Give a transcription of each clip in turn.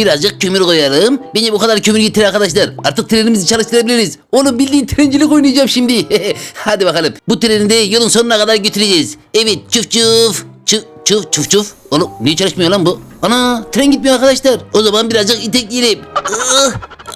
Birazcık kömür koyalım. Bence bu kadar kömür yeter arkadaşlar. Artık trenimizi çalıştırabiliriz. Oğlum bildiğin trencilik oynayacağım şimdi. Hadi bakalım. Bu treni de yolun sonuna kadar götüreceğiz. Evet çuf çuf. Çuf çuf çuf çuf. Oğlum niye çalışmıyor lan bu? Ana tren gitmiyor arkadaşlar. O zaman birazcık itekleyelim. Ih,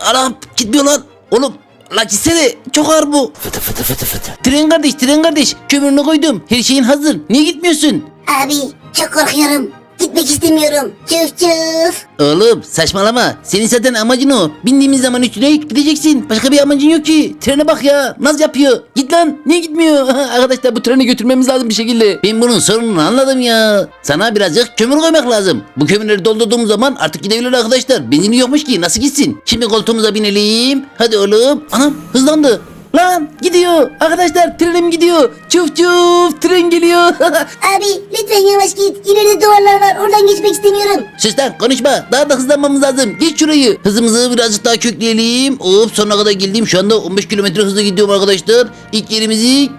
Anam gitmiyor lan. Oğlum La gitsene çok ağır bu. Fıtı fıtı fıtı fıtı. Tren kardeş tren kardeş kömürünü koydum. Her şeyin hazır. Niye gitmiyorsun? Abi çok korkuyorum. Gitmek istemiyorum. Çuf çuf. Oğlum saçmalama. Senin zaten amacın o. Bindiğimiz zaman üstüne gideceksin. Başka bir amacın yok ki. Trene bak ya. Naz yapıyor. Git lan. Niye gitmiyor? Arkadaşlar bu treni götürmemiz lazım bir şekilde. Ben bunun sorununu anladım ya. Sana birazcık kömür koymak lazım. Bu kömürleri doldurduğumuz zaman artık gidebilir arkadaşlar. Benzini yokmuş ki. Nasıl gitsin? Şimdi koltuğumuza binelim. Hadi oğlum. Anam hızlandı. Lan gidiyor. Arkadaşlar trenim gidiyor. Çuf çuf tren geliyor. Abi lütfen yavaş git. İleride duvarlar var. Oradan geçmek istemiyorum. Sus lan konuşma. Daha da hızlanmamız lazım. Geç şurayı. Hızımızı birazcık daha kökleyelim. Hop sonuna kadar geldim. Şu anda 15 kilometre hızla gidiyorum arkadaşlar. İlk yerimizi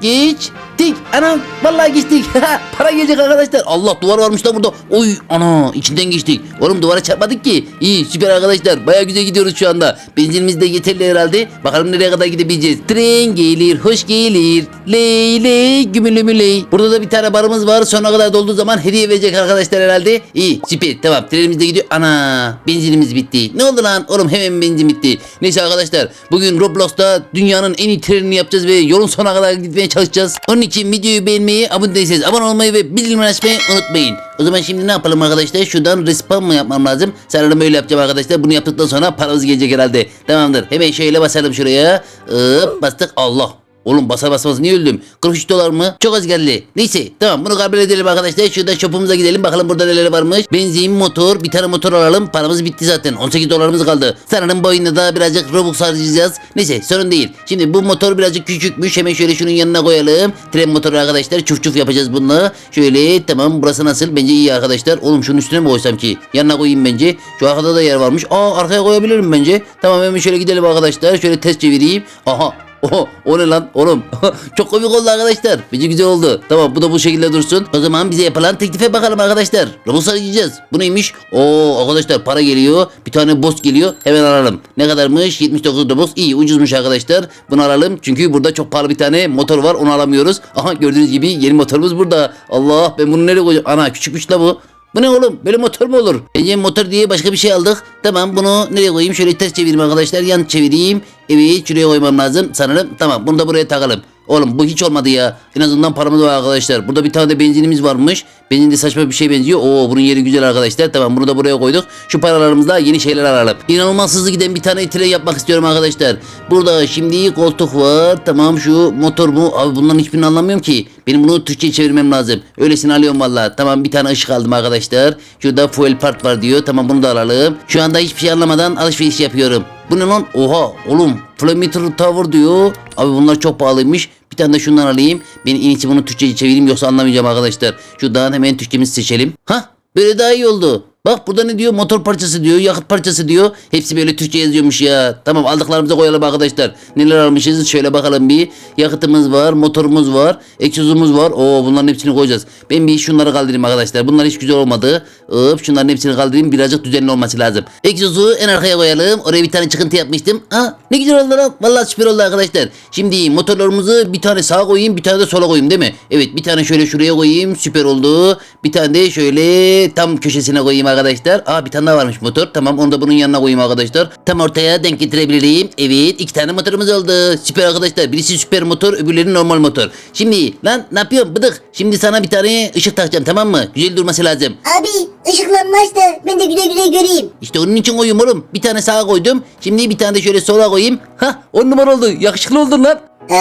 geçtik. Anam vallahi geçtik. Para gelecek arkadaşlar. Allah duvar varmış da burada. Oy ana içinden geçtik. Oğlum duvara çarpmadık ki. İyi süper arkadaşlar. Baya güzel gidiyoruz şu anda. Benzinimiz de yeterli herhalde. Bakalım nereye kadar gidebileceğiz. Tren gelir, hoş gelir. Ley ley gümülü müley. Burada da bir tane barımız var. Sonuna kadar dolduğu zaman hediye verecek arkadaşlar herhalde. İyi süper tamam trenimiz de gidiyor. Ana benzinimiz bitti. Ne oldu lan? Oğlum hemen benzin bitti. Neyse arkadaşlar bugün Roblox'ta dünyanın en iyi trenini yapacağız ve yolun sonuna kadar gitmeye çalışacağız. Onun için videoyu beğenmeyi, abone değilseniz abone olmayı ve bildirimleri açmayı unutmayın. O zaman şimdi ne yapalım arkadaşlar? Şuradan respawn mı yapmam lazım? Sanırım öyle yapacağım arkadaşlar. Bunu yaptıktan sonra paramız gelecek herhalde. Tamamdır. Hemen şöyle basalım şuraya. Hop bastık. Allah. Oğlum basar basmaz niye öldüm? 43 dolar mı? Çok az geldi. Neyse tamam bunu kabul edelim arkadaşlar. Şurada shopumuza gidelim bakalım burada neler varmış. Benzin, motor, bir tane motor alalım. Paramız bitti zaten. 18 dolarımız kaldı. Sanırım bu oyunda da birazcık Robux harcayacağız. Neyse sorun değil. Şimdi bu motor birazcık küçükmüş. Hemen şöyle şunun yanına koyalım. Tren motoru arkadaşlar. Çuf çuf yapacağız bununla. Şöyle tamam burası nasıl? Bence iyi arkadaşlar. Oğlum şunun üstüne mi koysam ki? Yanına koyayım bence. Şu arkada da yer varmış. Aa arkaya koyabilirim bence. Tamam hemen şöyle gidelim arkadaşlar. Şöyle test çevireyim. Aha Oho, o ne lan oğlum? Çok komik oldu arkadaşlar. Bence güzel oldu. Tamam bu da bu şekilde dursun. O zaman bize yapılan teklife bakalım arkadaşlar. Robux arayacağız. Bu neymiş? Oo arkadaşlar para geliyor. Bir tane boss geliyor. Hemen alalım. Ne kadarmış? 79 Robux. İyi ucuzmuş arkadaşlar. Bunu alalım. Çünkü burada çok pahalı bir tane motor var. Onu alamıyoruz. Aha gördüğünüz gibi yeni motorumuz burada. Allah ben bunu nereye koyacağım? Ana küçükmüş la bu. Bu ne oğlum? Böyle motor mu olur? Bence motor diye başka bir şey aldık. Tamam bunu nereye koyayım? Şöyle ters çevireyim arkadaşlar. Yan çevireyim. Evet şuraya koymam lazım sanırım. Tamam bunu da buraya takalım. Oğlum bu hiç olmadı ya. En azından paramız var arkadaşlar. Burada bir tane de benzinimiz varmış. Benzin de saçma bir şey benziyor. Oo bunun yeri güzel arkadaşlar. Tamam bunu da buraya koyduk. Şu paralarımızla yeni şeyler alalım. İnanılmaz hızlı giden bir tane tren yapmak istiyorum arkadaşlar. Burada şimdi koltuk var. Tamam şu motor mu? Abi bunların hiçbirini anlamıyorum ki. Benim bunu Türkçe çevirmem lazım. Öylesini alıyorum valla. Tamam bir tane ışık aldım arkadaşlar. Şurada fuel part var diyor. Tamam bunu da alalım. Şu anda hiçbir şey anlamadan alışveriş yapıyorum. Bu ne lan? Oha oğlum. Flameter Tower diyor. Abi bunlar çok pahalıymış. Bir tane de şundan alayım. Ben en iyisi bunu Türkçe'ye çevireyim yoksa anlamayacağım arkadaşlar. Şuradan hemen Türkçemizi seçelim. Hah böyle daha iyi oldu. Bak burada ne diyor? Motor parçası diyor, yakıt parçası diyor. Hepsi böyle Türkçe yazıyormuş ya. Tamam aldıklarımıza koyalım arkadaşlar. Neler almışız? Şöyle bakalım bir. Yakıtımız var, motorumuz var, egzozumuz var. Oo bunların hepsini koyacağız. Ben bir şunları kaldırayım arkadaşlar. Bunlar hiç güzel olmadı. Hop şunların hepsini kaldırayım. Birazcık düzenli olması lazım. Egzozu en arkaya koyalım. Oraya bir tane çıkıntı yapmıştım. Ha ne güzel oldu lan. Vallahi süper oldu arkadaşlar. Şimdi motorlarımızı bir tane sağa koyayım, bir tane de sola koyayım değil mi? Evet bir tane şöyle şuraya koyayım. Süper oldu. Bir tane de şöyle tam köşesine koyayım. Aa bir tane daha varmış motor. Tamam onu da bunun yanına koyayım arkadaşlar. Tam ortaya denk getirebilirim. Evet iki tane motorumuz oldu. Süper arkadaşlar. Birisi süper motor öbürleri normal motor. Şimdi lan ne yapıyorsun bıdık? Şimdi sana bir tane ışık takacağım tamam mı? Güzel durması lazım. Abi ışıklanmaz da ben de güle güle göreyim. İşte onun için koyuyorum oğlum. Bir tane sağa koydum. Şimdi bir tane de şöyle sola koyayım. Hah on numara oldu. Yakışıklı oldun lan. Aa,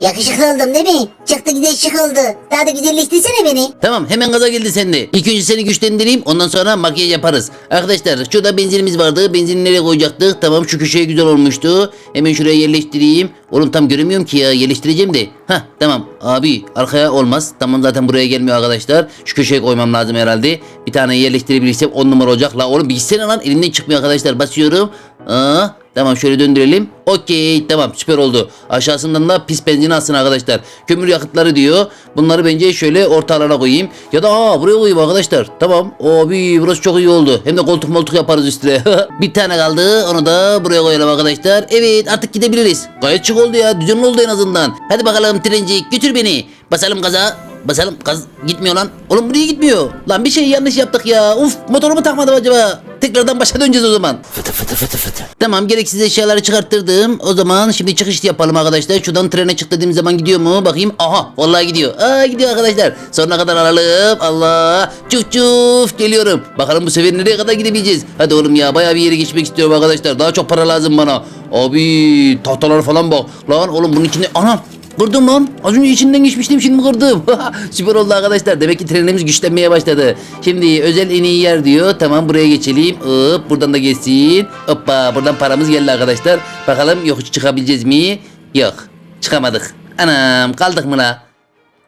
yakışıklı oldum değil mi? Çıktı güzel şık oldu. Daha da güzelleştirsene beni. Tamam hemen gaza geldi sende. İlk önce seni güçlendireyim ondan sonra makyaj yaparız. Arkadaşlar şurada benzinimiz vardı. Benzini nereye koyacaktık? Tamam şu köşeye güzel olmuştu. Hemen şuraya yerleştireyim. Oğlum tam göremiyorum ki ya yerleştireceğim de. Hah tamam abi arkaya olmaz. Tamam zaten buraya gelmiyor arkadaşlar. Şu köşeye koymam lazım herhalde. Bir tane yerleştirebilirsem 10 numara olacak. La oğlum bir gitsene lan elimden çıkmıyor arkadaşlar. Basıyorum. Aa, Tamam şöyle döndürelim. Okey tamam süper oldu. Aşağısından da pis benzin alsın arkadaşlar. Kömür yakıtları diyor. Bunları bence şöyle ortalarına koyayım. Ya da aa buraya koyayım arkadaşlar. Tamam. Abi burası çok iyi oldu. Hem de koltuk moltuk yaparız üstüne. bir tane kaldı. Onu da buraya koyalım arkadaşlar. Evet artık gidebiliriz. Gayet çık oldu ya. Düzenli oldu en azından. Hadi bakalım trencik götür beni. Basalım gaza. Basalım gaz gitmiyor lan. Oğlum buraya gitmiyor. Lan bir şey yanlış yaptık ya. Uf motorumu takmadım acaba. Tekrardan başa döneceğiz o zaman. Fıtı fıtı fıtı fıtı. Tamam gereksiz eşyaları çıkarttırdım. O zaman şimdi çıkış yapalım arkadaşlar. Şuradan trene çık dediğim zaman gidiyor mu? Bakayım. Aha vallahi gidiyor. Aa gidiyor arkadaşlar. Sonuna kadar alalım. Allah. Çuf çuf geliyorum. Bakalım bu sefer nereye kadar gidebileceğiz. Hadi oğlum ya bayağı bir yere geçmek istiyorum arkadaşlar. Daha çok para lazım bana. Abi tahtalar falan bak. Lan oğlum bunun içinde. Anam Kırdım lan. Az önce içinden geçmiştim şimdi kırdım. Süper oldu arkadaşlar. Demek ki trenimiz güçlenmeye başladı. Şimdi özel en iyi yer diyor. Tamam buraya geçelim. Hop buradan da geçsin. Hoppa buradan paramız geldi arkadaşlar. Bakalım yokuş çıkabileceğiz mi? Yok. Çıkamadık. Anam kaldık mı la?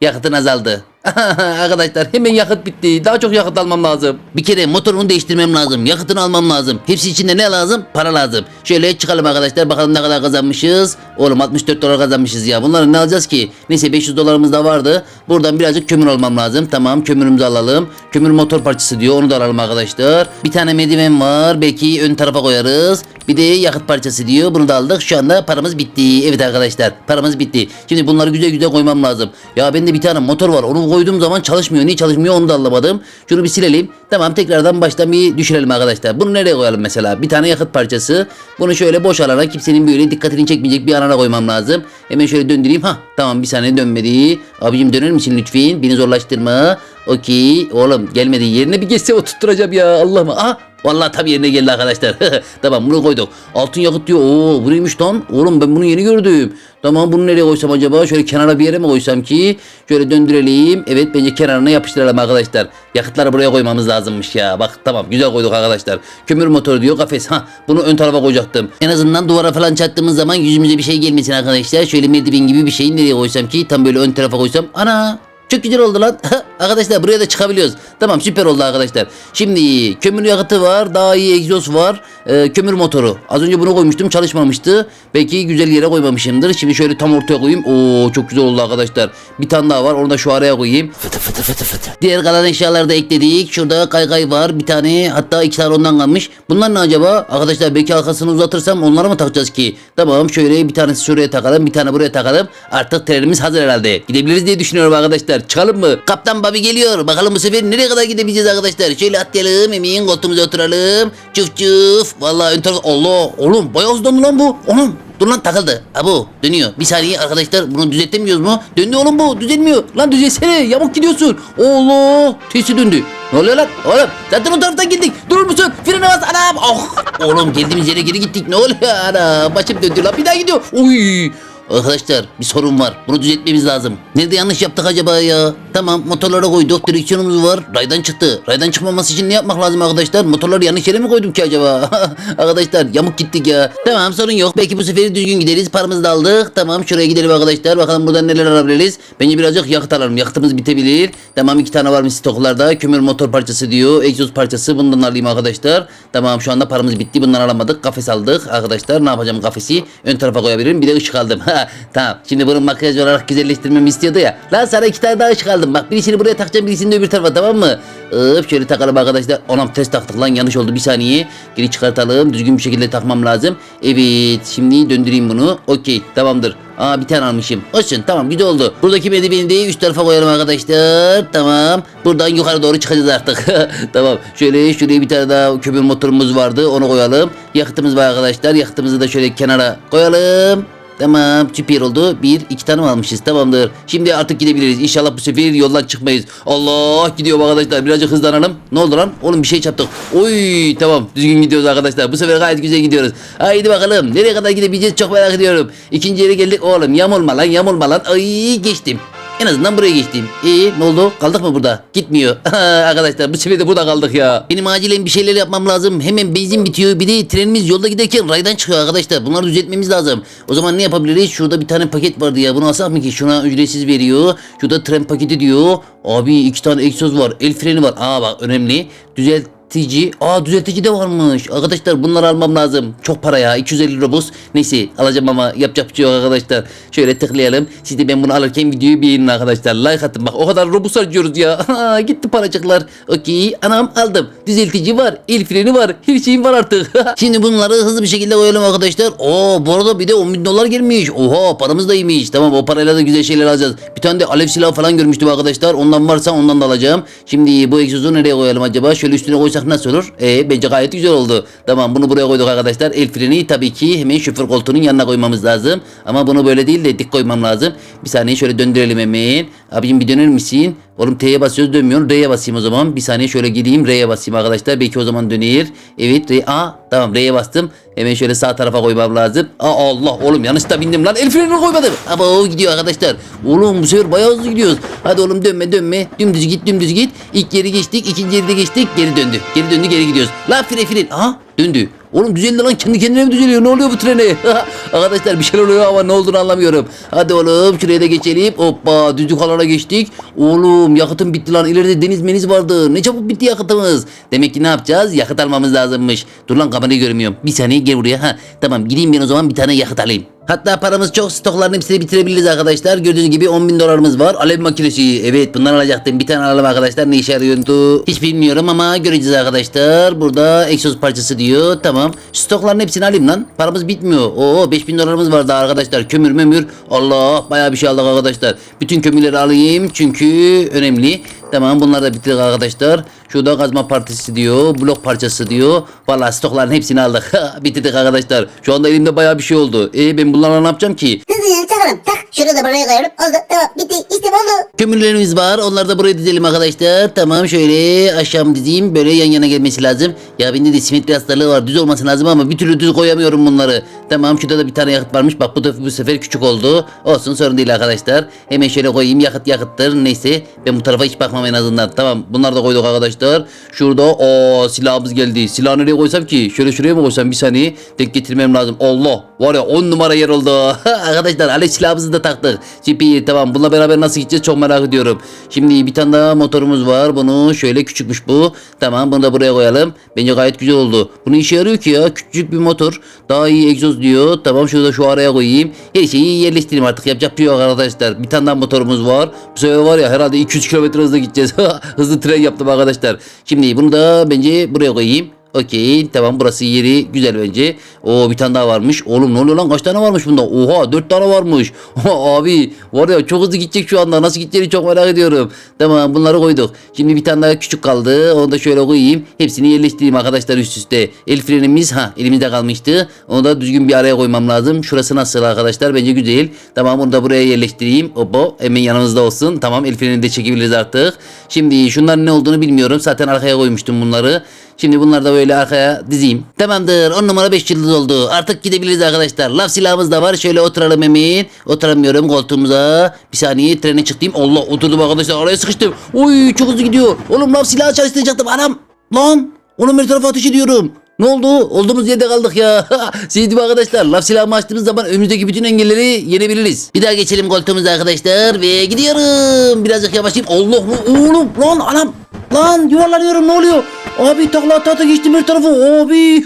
Yakıtın azaldı. Arkadaşlar hemen yakıt bitti. Daha çok yakıt almam lazım. Bir kere motorunu değiştirmem lazım. Yakıtını almam lazım. Hepsi içinde ne lazım? Para lazım. Şöyle çıkalım arkadaşlar. Bakalım ne kadar kazanmışız. Oğlum 64 dolar kazanmışız ya. Bunları ne alacağız ki? Neyse 500 dolarımız da vardı. Buradan birazcık kömür almam lazım. Tamam kömürümüzü alalım. Kömür motor parçası diyor. Onu da alalım arkadaşlar. Bir tane merdiven var. Belki ön tarafa koyarız. Bir de yakıt parçası diyor. Bunu da aldık. Şu anda paramız bitti. Evet arkadaşlar paramız bitti. Şimdi bunları güzel güzel koymam lazım. Ya bende bir tane motor var. Onu koyduğum zaman çalışmıyor. Niye çalışmıyor onu da anlamadım. Şunu bir silelim. Tamam tekrardan bir düşürelim arkadaşlar. Bunu nereye koyalım mesela? Bir tane yakıt parçası. Bunu şöyle boş alana kimsenin böyle dikkatini çekmeyecek bir alana koymam lazım. Hemen şöyle döndüreyim. Ha tamam bir saniye dönmedi. Abicim döner misin lütfen? Beni zorlaştırma. Okey. Oğlum gelmedi. Yerine bir geçse oturtturacağım ya. Allah'ım. Aha Vallahi tabii yerine geldi arkadaşlar. tamam bunu koyduk. Altın yakıt diyor. Oo bu neymiş lan? Oğlum ben bunu yeni gördüm. Tamam bunu nereye koysam acaba? Şöyle kenara bir yere mi koysam ki? Şöyle döndürelim. Evet bence kenarına yapıştıralım arkadaşlar. Yakıtları buraya koymamız lazımmış ya. Bak tamam güzel koyduk arkadaşlar. Kömür motoru diyor kafes. Ha bunu ön tarafa koyacaktım. En azından duvara falan çattığımız zaman yüzümüze bir şey gelmesin arkadaşlar. Şöyle merdiven gibi bir şeyi nereye koysam ki? Tam böyle ön tarafa koysam. Ana çok güzel oldu lan. arkadaşlar buraya da çıkabiliyoruz. Tamam süper oldu arkadaşlar. Şimdi kömür yakıtı var. Daha iyi egzoz var. Ee, kömür motoru. Az önce bunu koymuştum çalışmamıştı. Belki güzel yere koymamışımdır. Şimdi şöyle tam ortaya koyayım. Oo çok güzel oldu arkadaşlar. Bir tane daha var. Onu da şu araya koyayım. Fıtı fıtı fıtı fıtı. Diğer kalan eşyaları da ekledik. Şurada kaykay var. Bir tane hatta iki tane ondan kalmış. Bunlar ne acaba? Arkadaşlar belki arkasını uzatırsam onları mı takacağız ki? Tamam şöyle bir tanesi şuraya takalım. Bir tane buraya takalım. Artık trenimiz hazır herhalde. Gidebiliriz diye düşünüyorum arkadaşlar. Çıkalım mı? Kaptan Babi geliyor. Bakalım bu sefer nereye kadar gidebileceğiz arkadaşlar. Şöyle atlayalım. Emin koltuğumuza oturalım. Çuf çuf. Vallahi ön taraf. Allah. Oğlum bayağı hızlandı lan bu. Oğlum. Dur lan takıldı. Abo dönüyor. Bir saniye arkadaşlar bunu düzeltemiyoruz mu? Döndü oğlum bu düzelmiyor. Lan düzelsene yamuk gidiyorsun. Allah testi döndü. Ne oluyor lan? Oğlum zaten o taraftan gittik. Durur musun? Frene bas anam. Oh. Oğlum geldiğimiz yere geri gittik. Ne oluyor ana? Başım döndü lan bir daha gidiyor. Uy. Arkadaşlar bir sorun var. Bunu düzeltmemiz lazım. Nerede yanlış yaptık acaba ya? Tamam motorlara koyduk. Direksiyonumuz var. Raydan çıktı. Raydan çıkmaması için ne yapmak lazım arkadaşlar? Motorları yanlış yere mi koydum ki acaba? arkadaşlar yamuk gittik ya. Tamam sorun yok. Belki bu sefer düzgün gideriz. Paramızı da aldık. Tamam şuraya gidelim arkadaşlar. Bakalım buradan neler alabiliriz. Bence birazcık yakıt alalım. Yakıtımız bitebilir. Tamam iki tane varmış stoklarda. Kömür motor parçası diyor. Egzoz parçası. Bundan alayım arkadaşlar. Tamam şu anda paramız bitti. Bundan alamadık. Kafes aldık. Arkadaşlar ne yapacağım kafesi? Ön tarafa koyabilirim. Bir de ışık aldım. tamam. Şimdi bunun makyaj olarak güzelleştirmemi istiyordu ya. Lan sana iki tane daha ışık aldım. Bak birisini buraya takacağım. Birisini de öbür tarafa tamam mı? Hop şöyle takalım arkadaşlar. Onam test taktık lan yanlış oldu. Bir saniye. Geri çıkartalım. Düzgün bir şekilde takmam lazım. Evet. Şimdi döndüreyim bunu. Okey. Tamamdır. Aa bir tane almışım. Olsun tamam güzel oldu. Buradaki merdiveni de üst tarafa koyalım arkadaşlar. Tamam. Buradan yukarı doğru çıkacağız artık. tamam. Şöyle şuraya bir tane daha kömür motorumuz vardı. Onu koyalım. Yakıtımız var arkadaşlar. Yakıtımızı da şöyle kenara koyalım. Tamam süper oldu. Bir iki tane almışız tamamdır. Şimdi artık gidebiliriz. İnşallah bu sefer yoldan çıkmayız. Allah gidiyor arkadaşlar. Birazcık hızlanalım. Ne oldu lan? Oğlum bir şey çarptık. Oy tamam düzgün gidiyoruz arkadaşlar. Bu sefer gayet güzel gidiyoruz. Haydi bakalım. Nereye kadar gidebileceğiz çok merak ediyorum. İkinci yere geldik. Oğlum yamulma lan yamulma lan. Ay geçtim. En azından buraya geçtim. İyi ne oldu? Kaldık mı burada? Gitmiyor. Arkadaşlar bu sefer de burada kaldık ya. Benim acilen bir şeyler yapmam lazım. Hemen benzin bitiyor. Bir de trenimiz yolda giderken raydan çıkıyor arkadaşlar. Bunları düzeltmemiz lazım. O zaman ne yapabiliriz? Şurada bir tane paket vardı ya. Bunu alsak mı ki? Şuna ücretsiz veriyor. Şurada tren paketi diyor. Abi iki tane egzoz var. El freni var. Aa bak önemli. Düzelt Düzeltici. Aa düzeltici de varmış. Arkadaşlar bunları almam lazım. Çok para ya. 250 robux. Neyse alacağım ama yapacak bir şey yok arkadaşlar. Şöyle tıklayalım. Siz de ben bunu alırken videoyu beğenin arkadaşlar. Like atın. Bak o kadar robux harcıyoruz ya. Aa, Gitti paracıklar. Okey. Anam aldım. Düzeltici var. El freni var. Her şeyim var artık. Şimdi bunları hızlı bir şekilde koyalım arkadaşlar. Oo bu arada bir de 10 bin dolar gelmiş. Oha paramız da iyiymiş. Tamam o parayla da güzel şeyler alacağız. Bir tane de alev silahı falan görmüştüm arkadaşlar. Ondan varsa ondan da alacağım. Şimdi bu egzozu nereye koyalım acaba? Şöyle üstüne koysak nasıl olur? Ee, bence gayet güzel oldu. Tamam bunu buraya koyduk arkadaşlar. El freni tabii ki hemen şoför koltuğunun yanına koymamız lazım. Ama bunu böyle değil de dik koymam lazım. Bir saniye şöyle döndürelim hemen. Abicim bir döner misin? Oğlum T'ye basıyoruz dönmüyor. R'ye basayım o zaman. Bir saniye şöyle gideyim. R'ye basayım arkadaşlar. Belki o zaman döner. Evet R. Aa tamam R'ye bastım. Hemen şöyle sağ tarafa koymam lazım. Aa Allah oğlum yanlışta bindim lan. El frenini koymadım. Ama o gidiyor arkadaşlar. Oğlum bu sefer bayağı hızlı gidiyoruz. Hadi oğlum dönme dönme. Dümdüz git dümdüz git. İlk yeri geçtik. ikinci yeri de geçtik. Geri döndü. Geri döndü geri gidiyoruz. Lan fren fren. Aha döndü. Oğlum düzeldi lan kendi kendine mi düzeliyor? Ne oluyor bu trene? Arkadaşlar bir şeyler oluyor ama ne olduğunu anlamıyorum. Hadi oğlum şuraya da geçelim. Hoppa düzlük alana geçtik. Oğlum yakıtım bitti lan. İleride deniz meniz vardı. Ne çabuk bitti yakıtımız. Demek ki ne yapacağız? Yakıt almamız lazımmış. Dur lan kamerayı görmüyorum. Bir saniye gel buraya. Ha, tamam gideyim ben o zaman bir tane yakıt alayım. Hatta paramız çok stokların hepsini bitirebiliriz arkadaşlar. Gördüğünüz gibi 10 bin dolarımız var. Alev makinesi. Evet bundan alacaktım. Bir tane alalım arkadaşlar. Ne işe yarıyordu? Hiç bilmiyorum ama göreceğiz arkadaşlar. Burada egzoz parçası diyor. Tamam. Stokların hepsini alayım lan. Paramız bitmiyor. Oo 5 bin dolarımız vardı arkadaşlar. Kömür mömür. Allah bayağı bir şey aldık arkadaşlar. Bütün kömürleri alayım çünkü önemli. Tamam bunları da bitirdik arkadaşlar. Şurada kazma partisi diyor. Blok parçası diyor. Vallahi stokların hepsini aldık. Bitirdik arkadaşlar. Şu anda elimde bayağı bir şey oldu. E ben bunlarla ne yapacağım ki? Hızlıca takalım. Tak. Şunu da buraya koyalım. Oldu. Tamam. Bitti. İşte oldu. Kömürlerimiz var. Onları da buraya dizelim arkadaşlar. Tamam şöyle aşağı dizeyim. Böyle yan yana gelmesi lazım. Ya bende de simetri hastalığı var. Düz olması lazım ama bir türlü düz koyamıyorum bunları. Tamam şurada da bir tane yakıt varmış. Bak bu da bu sefer küçük oldu. Olsun sorun değil arkadaşlar. Hemen şöyle koyayım. Yakıt yakıttır. Neyse. Ben bu tarafa hiç bakmam en azından. Tamam bunları da koyduk arkadaşlar. Şurada o silahımız geldi. Silahı nereye koysam ki? Şöyle şuraya mı koysam bir saniye. Tek getirmem lazım. Allah. Var ya 10 numara yer oldu. arkadaşlar alev silahımızı da taktık. Cipi tamam. Bununla beraber nasıl gideceğiz çok merak ediyorum. Şimdi bir tane daha motorumuz var. Bunu şöyle küçükmüş bu. Tamam bunu da buraya koyalım. Bence gayet güzel oldu. Bunun işe yarıyor ki ya. Küçücük bir motor. Daha iyi egzoz diyor. Tamam şurada şu araya koyayım. Her şeyi yerleştireyim artık. Yapacak bir şey yok arkadaşlar. Bir tane daha motorumuz var. Bu sefer var ya herhalde 200 km hızla gideceğiz. Hızlı tren yaptım arkadaşlar. Şimdi bunu da bence buraya koyayım. Okey tamam burası yeri güzel bence. Oo bir tane daha varmış. Oğlum ne oluyor lan kaç tane varmış bunda? Oha dört tane varmış. Abi var ya çok hızlı gidecek şu anda. Nasıl gideceğini çok merak ediyorum. Tamam bunları koyduk. Şimdi bir tane daha küçük kaldı. Onu da şöyle koyayım. Hepsini yerleştireyim arkadaşlar üst üste. El frenimiz ha elimizde kalmıştı. Onu da düzgün bir araya koymam lazım. Şurası nasıl arkadaşlar? Bence güzel. Tamam bunu da buraya yerleştireyim. Obo hemen yanımızda olsun. Tamam el frenini de çekebiliriz artık. Şimdi şunların ne olduğunu bilmiyorum. Zaten arkaya koymuştum bunları. Şimdi bunları da böyle arkaya dizeyim. Tamamdır 10 numara 5 yıldız oldu. Artık gidebiliriz arkadaşlar. Laf silahımız da var. Şöyle oturalım hemen. Oturamıyorum koltuğumuza. Bir saniye trene çıktım. Allah oturdum arkadaşlar. Araya sıkıştım. Oy çok hızlı gidiyor. Oğlum laf silahı çalıştıracaktım. Anam. Lan. Onun bir tarafa ateş ediyorum. Ne oldu? Olduğumuz yerde kaldık ya. Sevdim arkadaşlar. Laf silahımı açtığımız zaman önümüzdeki bütün engelleri yenebiliriz. Bir daha geçelim koltuğumuza arkadaşlar. Ve gidiyorum. Birazcık yavaşlayayım. Allah oğlum lan anam. Lan yuvarlanıyorum ne oluyor? Abi takla tahta geçtim bir tarafı. Abi.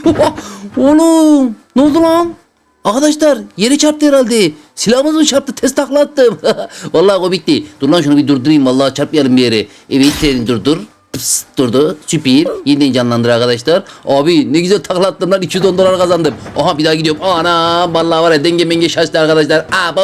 oğlum. Ne oldu lan? Arkadaşlar yere çarptı herhalde. Silahımız mı çarptı? Test takla attım. vallahi komikti. Dur lan şunu bir durdurayım. Vallahi çarpmayalım bir yere. Evet treni durdur. Pıs, durdu. Süper. Yeniden canlandır arkadaşlar. Abi ne güzel takla attım lan. 210 dolar kazandım. Aha bir daha gidiyorum. Ana vallahi var ya denge menge şaştı arkadaşlar. Abo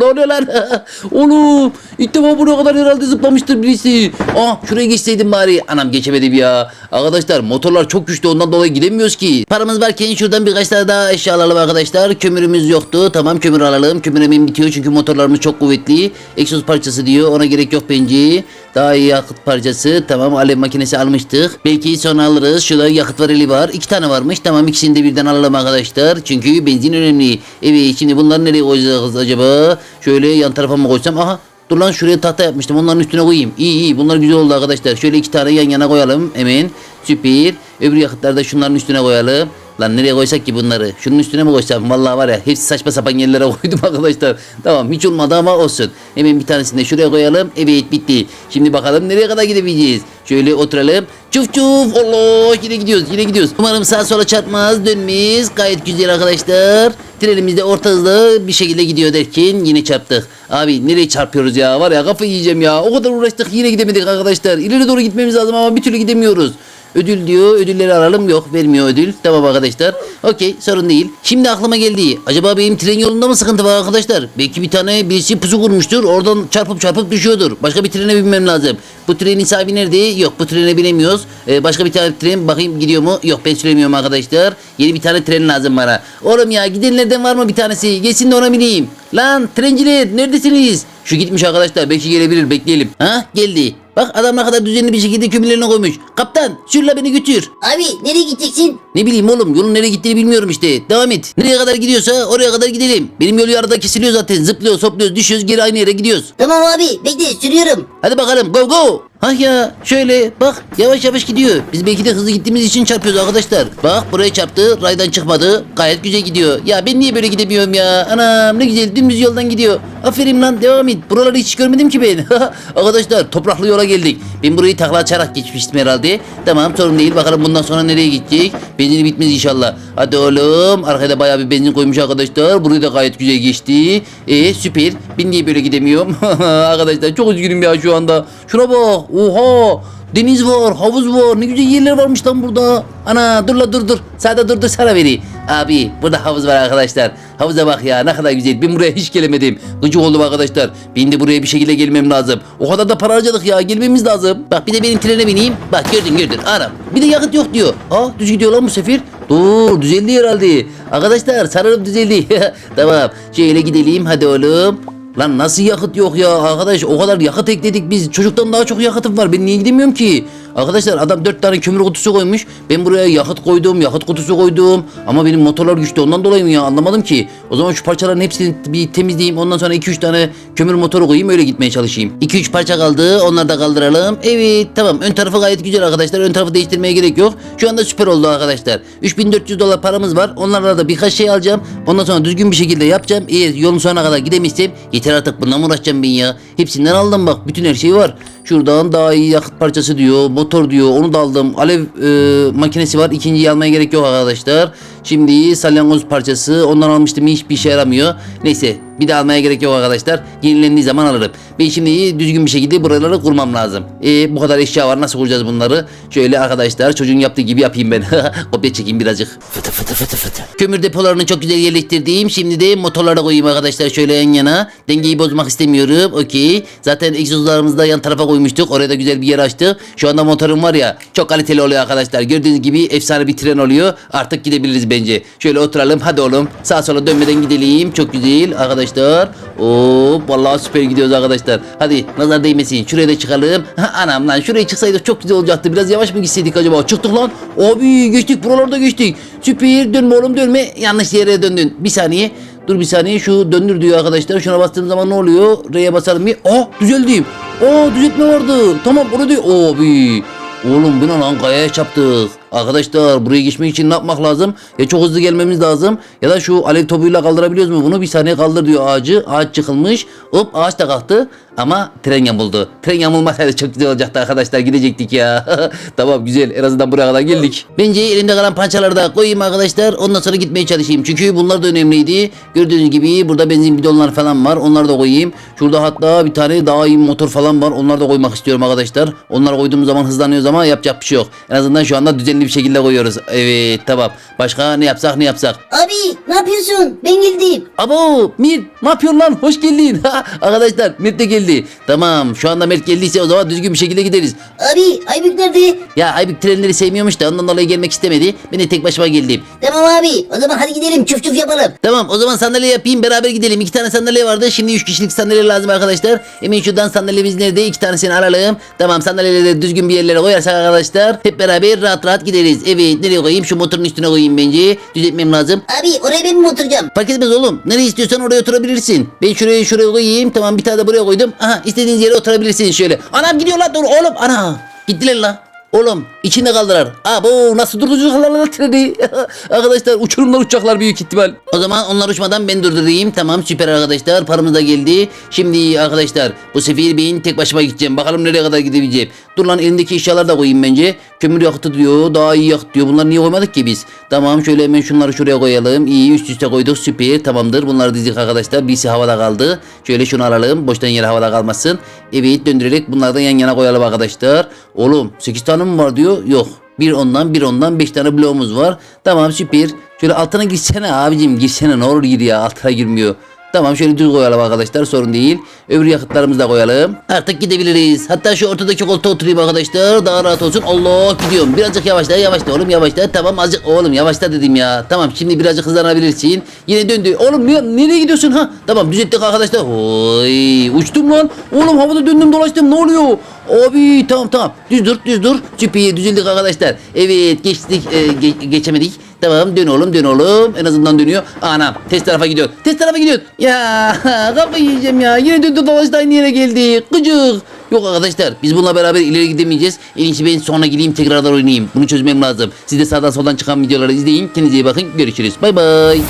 ne oluyor lan? Oğlum ilk defa buraya kadar herhalde zıplamıştır birisi. Ah şuraya geçseydim bari. Anam geçemedim ya. Arkadaşlar motorlar çok güçlü ondan dolayı gidemiyoruz ki. Paramız varken şuradan birkaç tane daha eşya alalım arkadaşlar. Kömürümüz yoktu. Tamam kömür alalım. Kömür hemen bitiyor çünkü motorlarımız çok kuvvetli. Egzoz parçası diyor. Ona gerek yok bence. Daha iyi yakıt parçası. Tamam alev makinesi almıştık. Belki sonra alırız. Şurada yakıt varili var. İki tane varmış. Tamam ikisini de birden alalım arkadaşlar. Çünkü benzin önemli. Evet şimdi bunları nereye koyacağız acaba? Şöyle yan tarafa mı koysam? Aha Dur lan şuraya tahta yapmıştım. Onların üstüne koyayım. İyi iyi. Bunlar güzel oldu arkadaşlar. Şöyle iki tane yan yana koyalım. Hemen. Süper. Öbür yakıtları da şunların üstüne koyalım. Lan nereye koysak ki bunları? Şunun üstüne mi koysam? Vallahi var ya hepsi saçma sapan yerlere koydum arkadaşlar. Tamam hiç olmadı ama olsun. Hemen bir tanesini de şuraya koyalım. Evet bitti. Şimdi bakalım nereye kadar gidebileceğiz? Şöyle oturalım. Çuf çuf. Allah yine gidiyoruz yine gidiyoruz. Umarım sağa sola çarpmaz dönmeyiz. Gayet güzel arkadaşlar. Trenimiz de orta hızlı bir şekilde gidiyor derken yine çarptık. Abi nereye çarpıyoruz ya? Var ya kafayı yiyeceğim ya. O kadar uğraştık yine gidemedik arkadaşlar. İleri doğru gitmemiz lazım ama bir türlü gidemiyoruz. Ödül diyor. Ödülleri alalım. Yok vermiyor ödül. Tamam arkadaşlar. Okey sorun değil. Şimdi aklıma geldi. Acaba benim tren yolunda mı sıkıntı var arkadaşlar? Belki bir tane birisi pusu kurmuştur. Oradan çarpıp çarpıp düşüyordur. Başka bir trene binmem lazım. Bu trenin sahibi nerede? Yok bu trene binemiyoruz. Ee, başka bir tane tren bakayım gidiyor mu? Yok ben süremiyorum arkadaşlar. Yeni bir tane tren lazım bana. Oğlum ya gidenlerden var mı bir tanesi? Geçsin de ona bineyim. Lan trenciler neredesiniz? Şu gitmiş arkadaşlar belki gelebilir bekleyelim. Ha geldi. Bak adam ne kadar düzenli bir şekilde kömürlerini koymuş. Kaptan sürle beni götür. Abi nereye gideceksin? Ne bileyim oğlum yolun nereye gittiğini bilmiyorum işte. Devam et. Nereye kadar gidiyorsa oraya kadar gidelim. Benim yol yarıda kesiliyor zaten. Zıplıyoruz, hopluyoruz, düşüyoruz geri aynı yere gidiyoruz. Tamam abi bekle sürüyorum. Hadi bakalım go go. Ah ya şöyle bak yavaş yavaş gidiyor. Biz belki de hızlı gittiğimiz için çarpıyoruz arkadaşlar. Bak buraya çarptı raydan çıkmadı. Gayet güzel gidiyor. Ya ben niye böyle gidemiyorum ya? Anam ne güzel dümdüz yoldan gidiyor. Aferin lan devam et. Buraları hiç görmedim ki ben. arkadaşlar topraklı yola geldik. Ben burayı takla açarak geçmiştim herhalde. Tamam sorun değil. Bakalım bundan sonra nereye gidecek? Benzini bitmez inşallah. Hadi oğlum. Arkada bayağı bir benzin koymuş arkadaşlar. Burayı da gayet güzel geçti. E süper. Ben niye böyle gidemiyorum? arkadaşlar çok üzgünüm ya şu anda. Şuna bak. Oha. Deniz var, havuz var. Ne güzel yerler varmış lan burada. Ana dur la dur dur. Sağda dur dur sana beni. Abi burada havuz var arkadaşlar. Havuza bak ya ne kadar güzel. Ben buraya hiç gelemedim. Gıcık oldum arkadaşlar. Ben de buraya bir şekilde gelmem lazım. O kadar da para harcadık ya. Gelmemiz lazım. Bak bir de benim trene bineyim. Bak gördün gördün. Anam. Bir de yakıt yok diyor. Aa düz gidiyor lan bu sefer. Dur düzeldi herhalde. Arkadaşlar sanırım düzeldi. tamam. Şöyle gidelim hadi oğlum. Lan nasıl yakıt yok ya? Arkadaş o kadar yakıt ekledik biz. Çocuktan daha çok yakıtım var. Ben niye gidemiyorum ki Arkadaşlar adam dört tane kömür kutusu koymuş. Ben buraya yakıt koydum yakıt kutusu koydum. Ama benim motorlar güçlü ondan dolayı mı ya? Anlamadım ki. O zaman şu parçaların hepsini bir temizleyeyim ondan sonra 2-3 tane kömür motoru koyayım öyle gitmeye çalışayım. 2-3 parça kaldı onları da kaldıralım. Evet tamam. Ön tarafı gayet güzel arkadaşlar. Ön tarafı değiştirmeye gerek yok. Şu anda süper oldu arkadaşlar. 3400 dolar paramız var. Onlarla da birkaç şey alacağım. Ondan sonra düzgün bir şekilde yapacağım. Eğer yolun sonuna kadar gidemezsem yeter artık mı uğraşacağım ben ya? Hepsinden aldım bak. Bütün her şey var Şuradan daha iyi yakıt parçası diyor. Motor diyor. Onu da aldım. Alev e, makinesi var. İkinciyi almaya gerek yok arkadaşlar. Şimdi salyangoz parçası. Ondan almıştım. Hiçbir işe yaramıyor. Neyse. Bir de almaya gerek yok arkadaşlar. Yenilendiği zaman alırım. Ben şimdi düzgün bir şekilde buraları kurmam lazım. E, bu kadar eşya var. Nasıl kuracağız bunları? Şöyle arkadaşlar çocuğun yaptığı gibi yapayım ben. Kopya çekeyim birazcık. Fıtı fıtı fıtı fıtı. Kömür depolarını çok güzel yerleştirdim. Şimdi de motorlara koyayım arkadaşlar şöyle yan yana. Dengeyi bozmak istemiyorum. Okey. Zaten egzozlarımızı da yan tarafa koymuştuk. Oraya da güzel bir yer açtık. Şu anda motorum var ya çok kaliteli oluyor arkadaşlar. Gördüğünüz gibi efsane bir tren oluyor. Artık gidebiliriz bence. Şöyle oturalım. Hadi oğlum. Sağa sola dönmeden gidelim. Çok güzel arkadaşlar. Oo vallahi süper gidiyoruz arkadaşlar. Hadi nazar değmesin. Şuraya da çıkalım. Anam lan şuraya çıksaydık çok güzel olacaktı. Biraz yavaş mı gitseydik acaba? Çıktık lan. Abi geçtik buralarda geçtik. Süper dönme oğlum dönme. Yanlış yere döndün. Bir saniye. Dur bir saniye şu döndür diyor arkadaşlar. Şuna bastığım zaman ne oluyor? R'ye basalım bir. Aa düzeldim. Aa düzeltme vardı. Tamam diyor. Abi. Oğlum bu ne lan kayaya çarptık. Arkadaşlar buraya geçmek için ne yapmak lazım? Ya çok hızlı gelmemiz lazım ya da şu alev topuyla kaldırabiliyoruz mu bunu? Bir saniye kaldır diyor ağacı. Ağaç çıkılmış. Hop ağaç da kalktı ama tren yamuldu. Tren yamulmasaydı çok güzel olacaktı arkadaşlar gidecektik ya. tamam güzel en azından buraya kadar geldik. Bence elimde kalan parçaları da koyayım arkadaşlar. Ondan sonra gitmeye çalışayım. Çünkü bunlar da önemliydi. Gördüğünüz gibi burada benzin bidonları falan var. Onları da koyayım. Şurada hatta bir tane daha iyi motor falan var. Onları da koymak istiyorum arkadaşlar. Onları koyduğumuz zaman hızlanıyoruz ama yapacak bir şey yok. En azından şu anda düzenli bir şekilde koyuyoruz. Evet tamam. Başka ne yapsak ne yapsak. Abi ne yapıyorsun? Ben geldim. Abo Mir ne yapıyorsun lan? Hoş geldin. Arkadaşlar Mert de geldi. Tamam şu anda Mert geldiyse o zaman düzgün bir şekilde gideriz. Abi Aybük nerede? Ya Aybük trenleri sevmiyormuş da ondan dolayı gelmek istemedi. Ben de tek başıma geldim. Tamam abi o zaman hadi gidelim çuf çuf yapalım. Tamam o zaman sandalye yapayım beraber gidelim. İki tane sandalye vardı. Şimdi üç kişilik sandalye lazım arkadaşlar. Emin şuradan sandalyemiz nerede? İki tanesini alalım. Tamam sandalyeleri de düzgün bir yerlere koyarsak arkadaşlar. Hep beraber rahat rahat gideriz. Evet nereye koyayım? Şu motorun üstüne koyayım bence. Düzeltmem lazım. Abi oraya ben mi oturacağım? Fark etmez oğlum. Nereye istiyorsan oraya oturabilirsin. Ben şuraya şuraya koyayım. Tamam bir tane de buraya koydum. Aha istediğiniz yere oturabilirsiniz şöyle. Anam gidiyor lan dur oğlum. Ana. Gittiler la. Oğlum içinde kaldılar. Abo nasıl durduracaklar treni? arkadaşlar uçurumlar uçacaklar büyük ihtimal. O zaman onlar uçmadan ben durdurayım. Tamam süper arkadaşlar paramız da geldi. Şimdi arkadaşlar bu sefer ben tek başıma gideceğim. Bakalım nereye kadar gidebileceğim. Dur lan elindeki eşyaları da koyayım bence. Kömür yakıtı diyor daha iyi yakıt diyor. Bunları niye koymadık ki biz? Tamam şöyle hemen şunları şuraya koyalım. İyi üst üste koyduk süper tamamdır. Bunları dizdik arkadaşlar. Birisi havada kaldı. Şöyle şunu alalım. Boştan yere havada kalmasın. Evet döndürerek bunları da yan yana koyalım arkadaşlar. Oğlum 8 tane mi var diyor. Yok. Bir ondan bir ondan 5 tane bloğumuz var. Tamam süper. Şöyle altına girsene abicim girsene ne olur gir ya altına girmiyor. Tamam şöyle düz koyalım arkadaşlar sorun değil. Öbür yakıtlarımızı da koyalım. Artık gidebiliriz. Hatta şu ortadaki koltuğa oturayım arkadaşlar. Daha rahat olsun. Allah gidiyorum. Birazcık yavaşla yavaşla oğlum yavaşla. Tamam azıcık oğlum yavaşla dedim ya. Tamam şimdi birazcık hızlanabilirsin. Yine döndü. Oğlum niye, nereye gidiyorsun ha? Tamam düzelttik arkadaşlar. Oy uçtum lan. Oğlum havada döndüm dolaştım ne oluyor? Abi tamam tamam. Düz dur düz dur. Süper düzeldik arkadaşlar. Evet geçtik e, ge- geçemedik. Tamam dön oğlum dön oğlum. En azından dönüyor. Anam test tarafa gidiyor. Test tarafa gidiyor. Ya kafayı yiyeceğim ya. Yine döndü dolaştı aynı yere geldi. Gıcık. Yok arkadaşlar biz bununla beraber ileri gidemeyeceğiz. En iyisi ben sonra gideyim tekrardan oynayayım. Bunu çözmem lazım. Siz de sağdan soldan çıkan videoları izleyin. Kendinize iyi bakın. Görüşürüz. Bay bay.